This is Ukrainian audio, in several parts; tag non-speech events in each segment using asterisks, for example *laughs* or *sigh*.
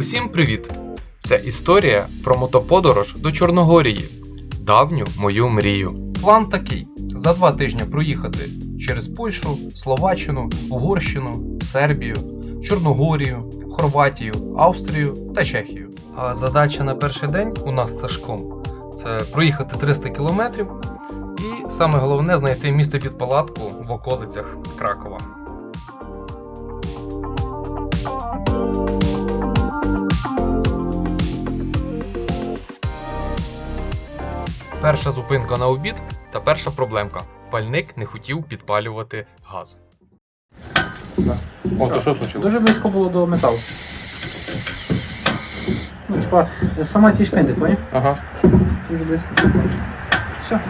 Усім привіт! Це історія про мотоподорож до Чорногорії. Давню мою мрію. План такий: за два тижні проїхати через Польщу, Словаччину, Угорщину, Сербію, Чорногорію, Хорватію, Австрію та Чехію. А задача на перший день у нас з Сашком це проїхати 300 кілометрів і саме головне знайти місце під палатку в околицях Кракова. Перша зупинка на обід та перша проблемка. Пальник не хотів підпалювати газ. О, то що случилось? Дуже близько було до металу. Ну, типа, сама ці шпинди, поняв? Ага. Дуже близько. Все.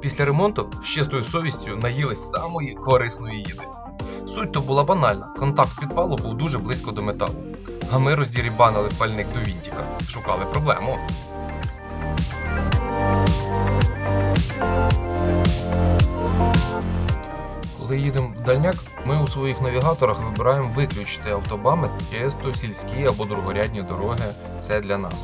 Після ремонту з чистою совістю наїлись самої корисної їди. Суть то була банальна. Контакт підпалу був дуже близько до металу. А ми роздірібанили пальник до вінтіка. Шукали проблему. Коли їдемо в дальняк, ми у своїх навігаторах вибираємо виключити автобами, часто сільські або другорядні дороги. Це для нас.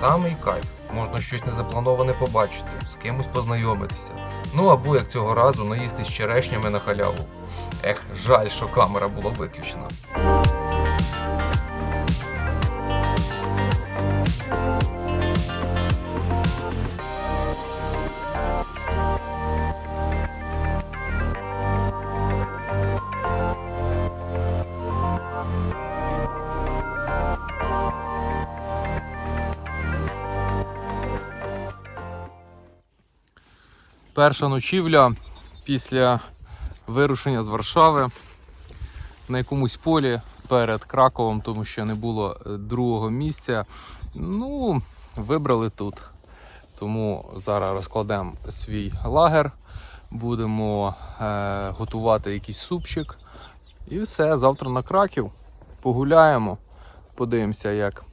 Самий кайф. Можна щось незаплановане побачити, з кимось познайомитися. Ну або як цього разу наїстись черешнями на халяву. Ех, жаль, що камера була виключена. Перша ночівля після вирушення з Варшави на якомусь полі перед Краковом, тому що не було е, другого місця. Ну, вибрали тут. Тому зараз розкладемо свій лагер, будемо е, готувати якийсь супчик. І все, завтра на Краків. Погуляємо, подивимося, як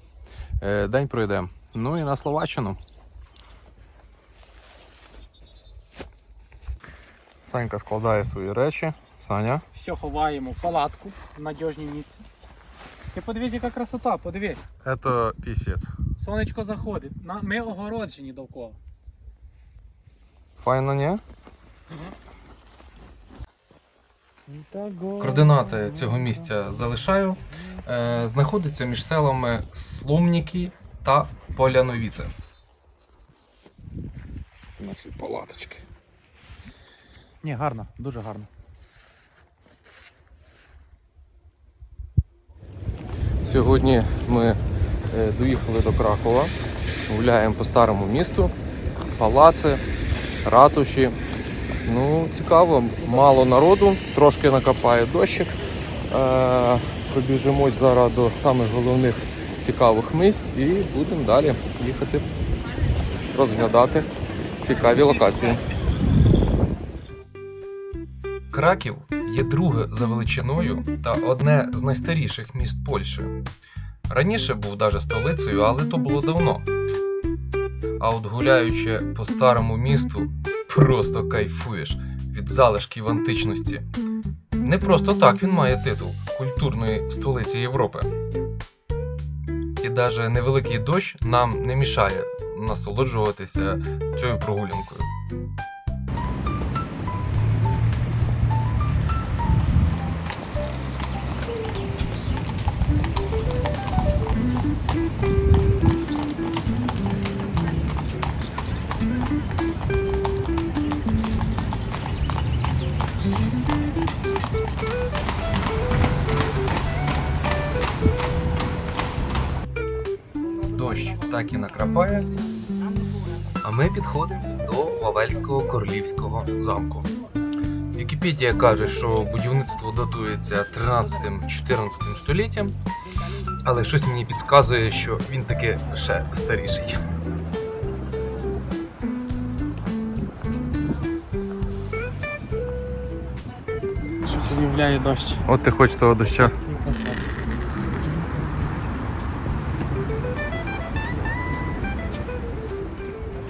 е, день пройде. Ну і на Словаччину. Санька складає свої речі. Саня. Все ховаємо в палатку в надіжні місце. Ти подивись, яка красота, подивись. Це пісець. Сонечко заходить. На- Ми огороджені довкола. Файно, ні? Координати цього місця залишаю. Е, знаходиться між селами Сломніки та Поляновіце. Наші палаточки. Ні, гарно, дуже гарно. Сьогодні ми е, доїхали до Кракова, гуляємо по старому місту, палаци, ратуші. Ну, цікаво, мало народу, трошки накопає дощик. Е, Пробіжимось зараз до самих головних цікавих місць і будемо далі їхати розглядати цікаві локації. Краків є друге за величиною та одне з найстаріших міст Польщі. Раніше був даже столицею, але то було давно. А от гуляючи по старому місту, просто кайфуєш від залишків античності. Не просто так він має титул культурної столиці Європи. І навіть невеликий дощ нам не мішає насолоджуватися цією прогулянкою. Дощ так і накрапає, а ми підходимо до Вавельського королівського замку. Вікіпедія каже, що будівництво датується 13-14 століттям, але щось мені підказує, що він таки ще старіший. Щось уявляє дощ. От ти хочеш того доща.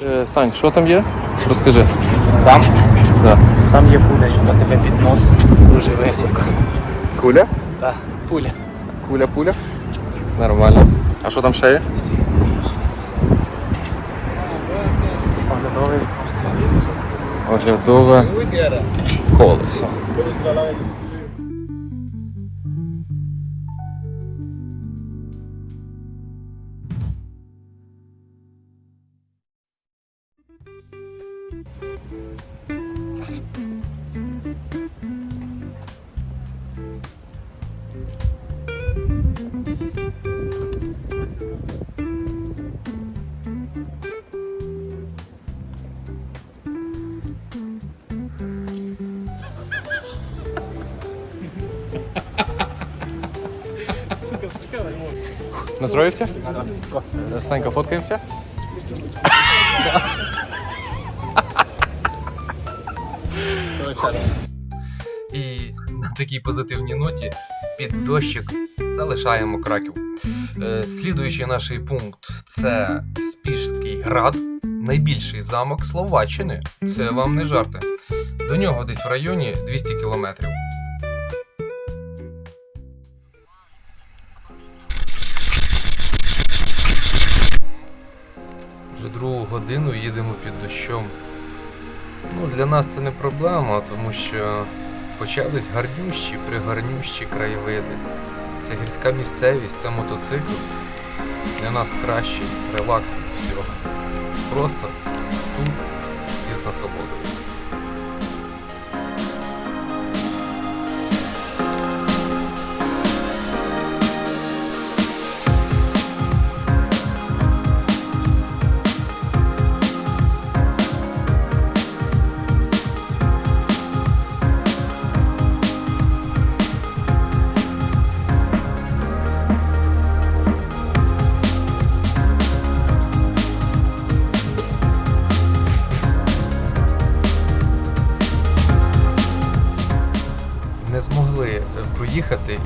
Е, Сань, що там є? Розкажи. Там, Да. там є куля, яка тебе під нос дуже високо. Куля? Так, пуля. Куля, пуля. Нормально. А що там ще є? Оглядове колесо. Настроївся? Санька, фоткаємося? І на такій позитивній ноті під дощик залишаємо краків. Е, Слідуючий наш пункт це Спішський град, найбільший замок Словаччини. Це вам не жарти. До нього десь в районі 200 кілометрів. Годину їдемо під дощом. Ну, для нас це не проблема, тому що почались гарнющі, пригарнющі краєвиди. Це гірська місцевість та мотоцикл. Для нас кращий релакс від всього. Просто тут і з насолодою.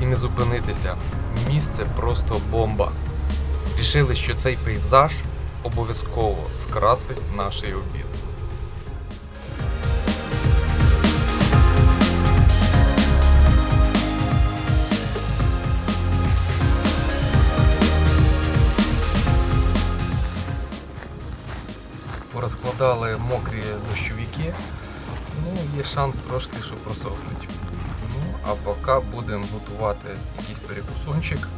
Не зупинитися. Місце просто бомба. Рішили, що цей пейзаж обов'язково скрасить наш обід. Порозкладали мокрі дощовики. Ну, є шанс трошки, що просохнуть. А поки будемо готувати якийсь перекусончик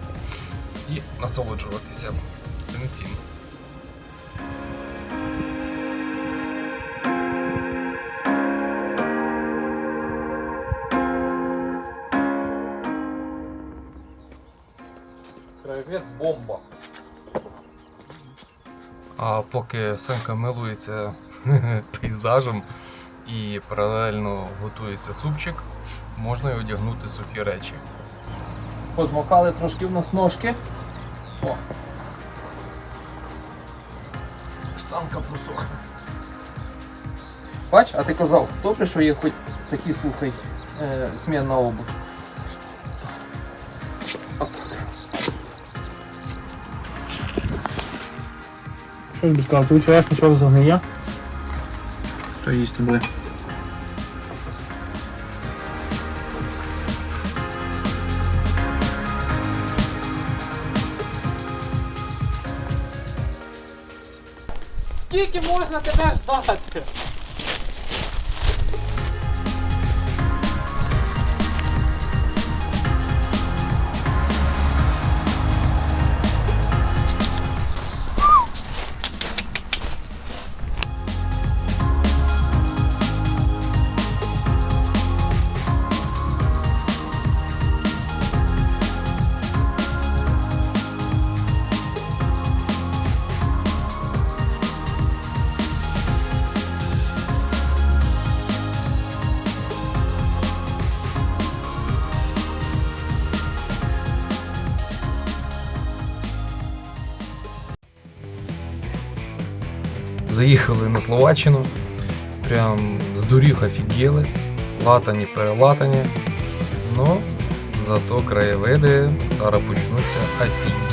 і насолоджуватися цим всім. Краєвид бомба. А поки Сенка милується *laughs* пейзажем і паралельно готується супчик, можна й одягнути сухі речі. Позмокали трошки в нас ножки. О. Штанка просохне. Бач, а ти казав, добре, що є хоч такі, слухай, е, змінна обувь. Що тобі сказав, ти вчорашній нічого загниє? Що їсти буде? Скільки можна тебе ждати? Заїхали на Словаччину, прям з доріг офігіли, латані, перелатані. Ну, зато краєвиди зараз почнуться офігеть.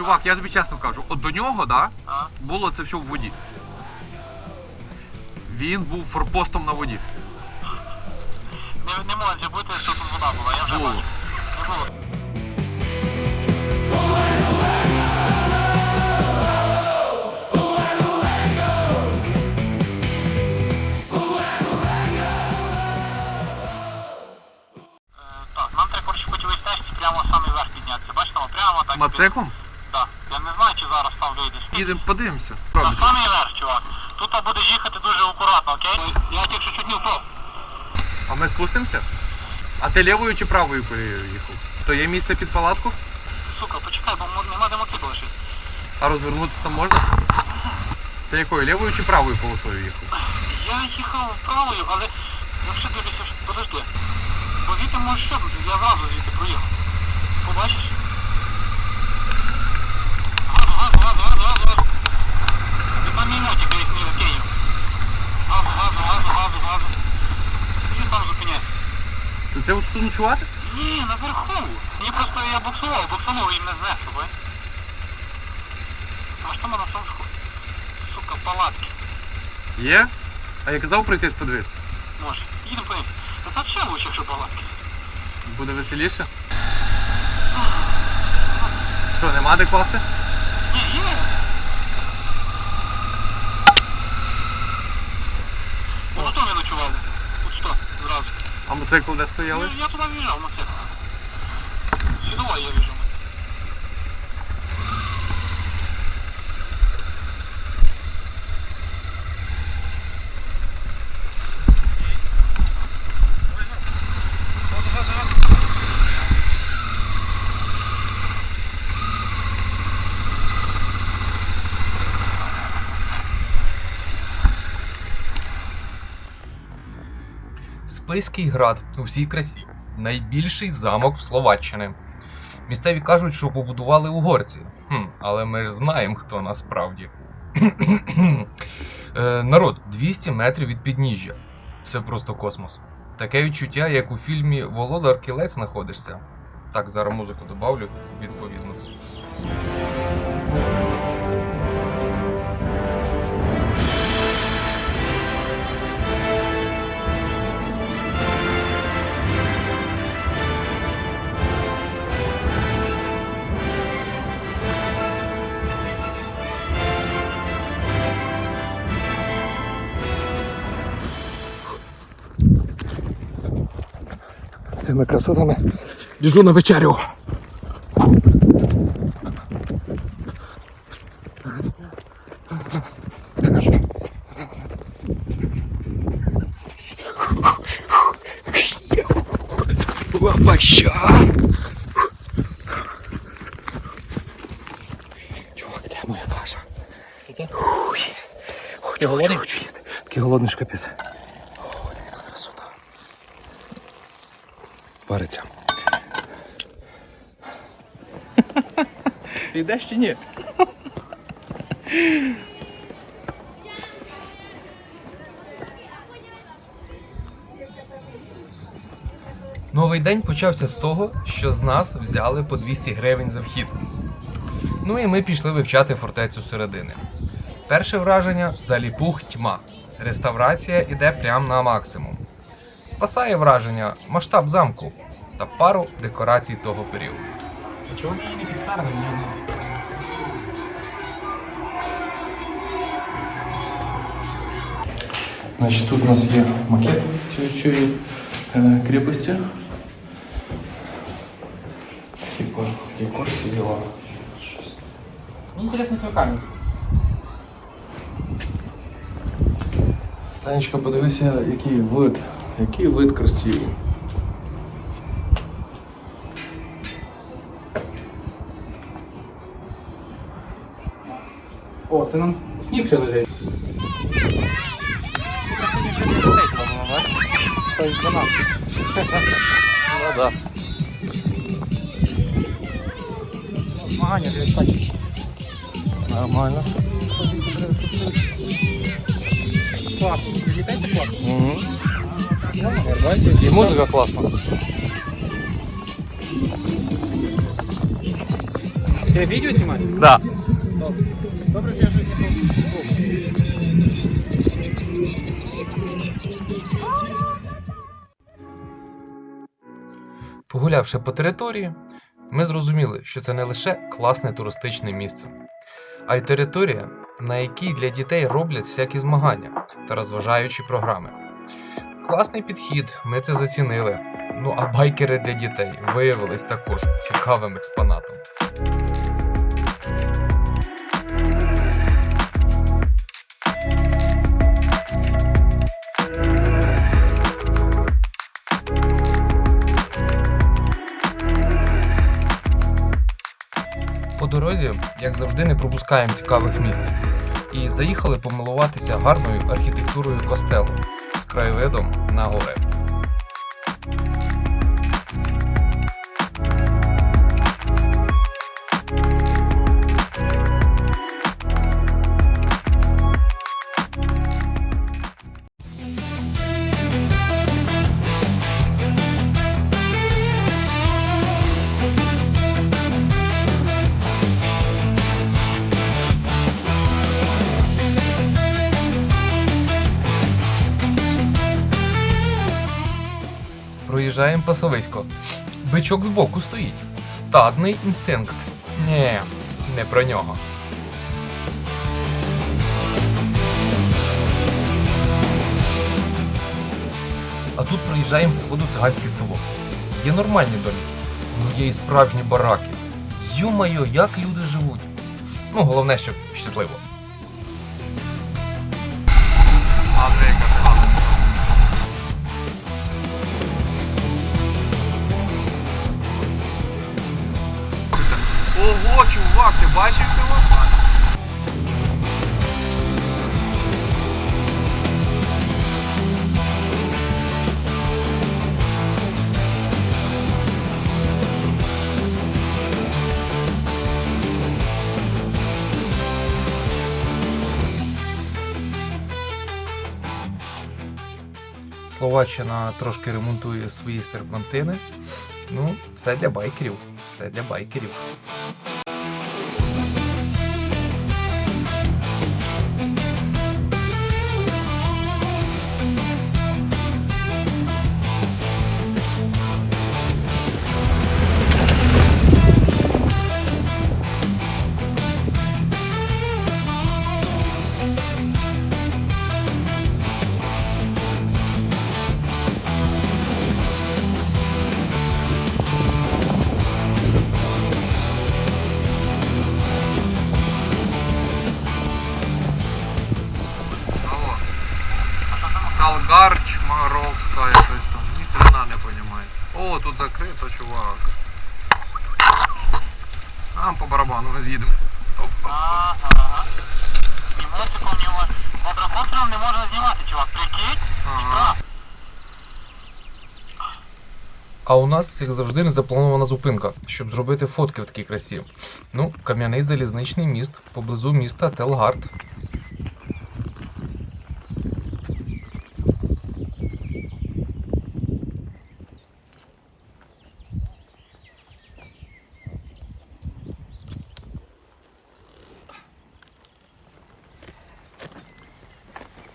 Чувак, я тобі чесно кажу, от до нього, да, А? було це все в воді. Він був форпостом на воді. Не, не може бути, що тут вода була. Я вже Було. бачу. Не було. Е, Так, нам треба коротше цій стежці прямо саме вверх піднятися. Бачите, прямо так. Мациклом? Так. Я не знаю, чи зараз там вийдеш. Їдемо, подивимося. На самий верх, чувак. Тут будеш їхати дуже акуратно, окей? Я тільки чуть не впав. А ми спустимося? А ти лівою чи правою колією їхав? То є місце під палатку? Сука, почекай, бо нема де мотику лишити. А розвернутися там можна? Ти якою лівою чи правою полосою їхав? Я їхав правою, але якщо дивлюся, що- подожди. Бо звідти можеш щепнути, я зразу звідти проїхав. Побачиш? Це от тут ночувати? Ні, наверху. Мені просто я буксував, буксував і не знесло, бо. А що ми на сонечку? Сука, палатки. Є? А я казав пройтись подивитися. Може. Їдемо по Та так ще лучше, якщо палатки. Буде веселіше. Що, нема де класти? Ні, є. Воно то ми ночували. От що, зразу. А мотоцикл де стояли? Я, туди в'їжджав на це. Сюди я в'їжджав. Списький град у всій красі. Найбільший замок Словаччини. Місцеві кажуть, що побудували угорці. Хм, але ми ж знаємо, хто насправді. е, народ, 200 метрів від підніжжя. Це просто космос. Таке відчуття, як у фільмі Володар Кілець знаходишся. Так, зараз музику добавлю, відповідно. Цими красотами біжу на вечерю. Лапаща! Чувак, де моя каша? Ой, Хочу, хочу, хочу їсти. Такий голодний ж капець. О, яка красота. Париться. Ти йдеш чи ні? Новий день почався з того, що з нас взяли по 200 гривень за вхід. Ну і ми пішли вивчати фортецю середини. Перше враження заліпух тьма. Реставрація іде прямо на максимум. Спасає враження масштаб замку та пару декорацій того періоду. А мені не мені Значить, тут у нас є макет цієї, цієї е, крепості. Типа декор всі. Мені інтересно цей камінь. Санечка, подивися, який вид. Який вид красивий. О, це нам сніг ще лежить. Тут сьогодні ще не летить, по-моєму, бачиш? Тобто до нас. *laughs* Ну да. Змагання десь так. Нормально. Класно. Для дітей це класно. Угу. Бачите? І музика класна. Ти відео знімаєш? Да. Добре. Добре, Погулявши по території, ми зрозуміли, що це не лише класне туристичне місце, а й територія, на якій для дітей роблять всякі змагання та розважаючі програми. Класний підхід, ми це зацінили. Ну а байкери для дітей виявились також цікавим експонатом. Дорозі, як завжди, не пропускаємо цікавих місць. І заїхали помилуватися гарною архітектурою костелу з краєвидом на гори. Пасовисько. Бичок збоку стоїть. Стадний інстинкт. Ні, не про нього. А тут проїжджаємо по ходу циганське село. Є нормальні домики, ну є і справжні бараки. Ю-майо, як люди живуть. Ну, головне, щоб щасливо. Бачив цього? Словаччина трошки ремонтує свої серпантини. Ну, все для байкерів. Все для байкерів. Тут закрито, чувак. А, по барабану ми з'їдемо. Ага. І мостиком в нього квадрокоптером не можна знімати, чувак. Прикинь? Ага. А у нас, як завжди, незапланована зупинка, щоб зробити фотки в такій красі. Ну, кам'яний залізничний міст поблизу міста Телгард.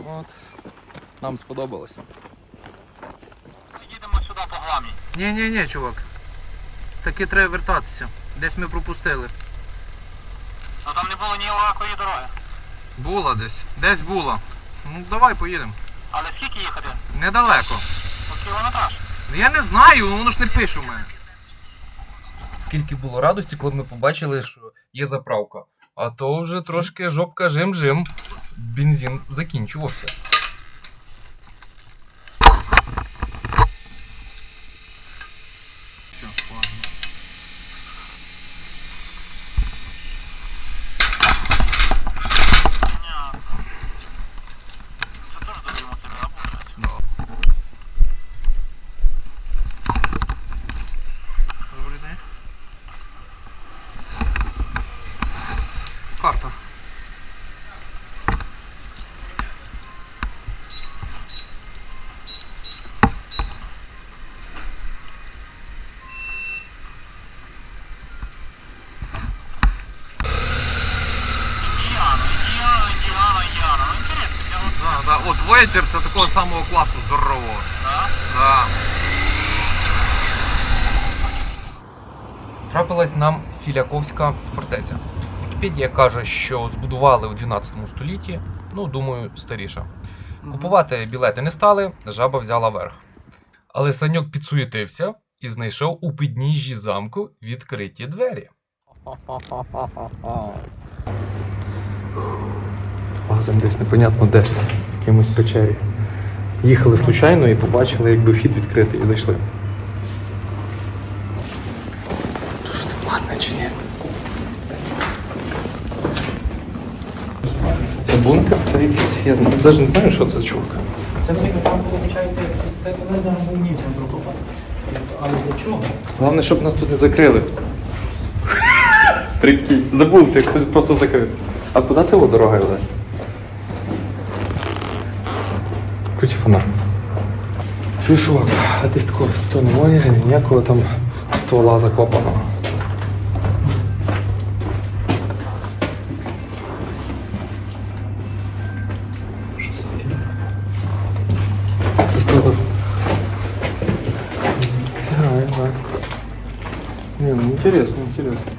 От, нам сподобалося. Їдемо сюди по гламі. Ні, ні, ні, чувак. Таки треба вертатися. Десь ми пропустили. Ну там не було ніякої дороги. Була десь. Десь була. Ну давай поїдемо. Але скільки їхати? Недалеко. По кілометраж. Ну, Я не знаю, ну воно ж не пише в мене. Скільки було радості, коли ми побачили, що є заправка. А то вже трошки жопка жим-жим. Бензин закінчувався. Все, ладно. Ні. Це теж дорогі мотиви, а получається. Да. Добрий день. Карта. От це такого самого класу здорового. Да? Да. Трапилась нам Філяковська фортеця. Вікіпедія каже, що збудували у 12 столітті, ну, думаю, старіша. Купувати білети не стали, жаба взяла верх. Але саньок підсуетився і знайшов у підніжжі замку відкриті двері. Лазим десь непонятно де, якимось печері. Їхали случайно і побачили, якби вхід відкритий, і зайшли. То що це платне чи ні? Це бункер, це якийсь. Я навіть не знаю, що це чувак. Це там виходить, це коли нам прокопати. Але для чого? Головне, щоб нас тут не закрили. Прикинь, забувся, якось просто закрили. А куди це дорога веде? Включи фонар. Чувак, а десь такого тут немає, ніякого там ствола закопаного. Що це таке? Це ствола. Да. Не, ну интересно, интересно.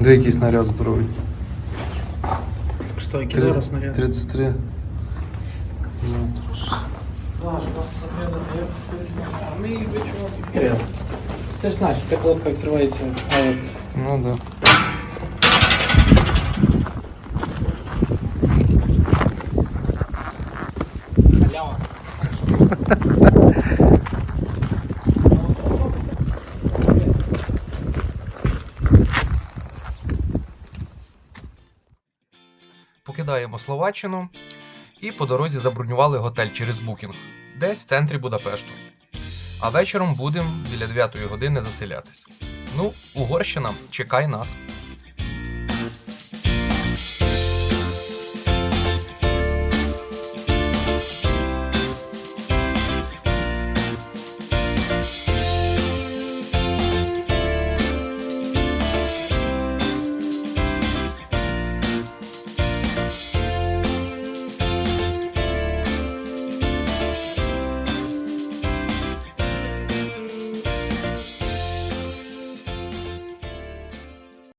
Де який снаряд здоровий? Що, який зараз снаряд? 33. Ну, трошки. А, що просто закрили дверці. А ми їх для чого відкрили? Це ж значить, ця кладка відкривається, а от Ну да. Покидаємо Словаччину і по дорозі забронювали готель через букінг, десь в центрі Будапешту. А вечором будемо біля 9 години заселятись. Ну, Угорщина, чекай нас.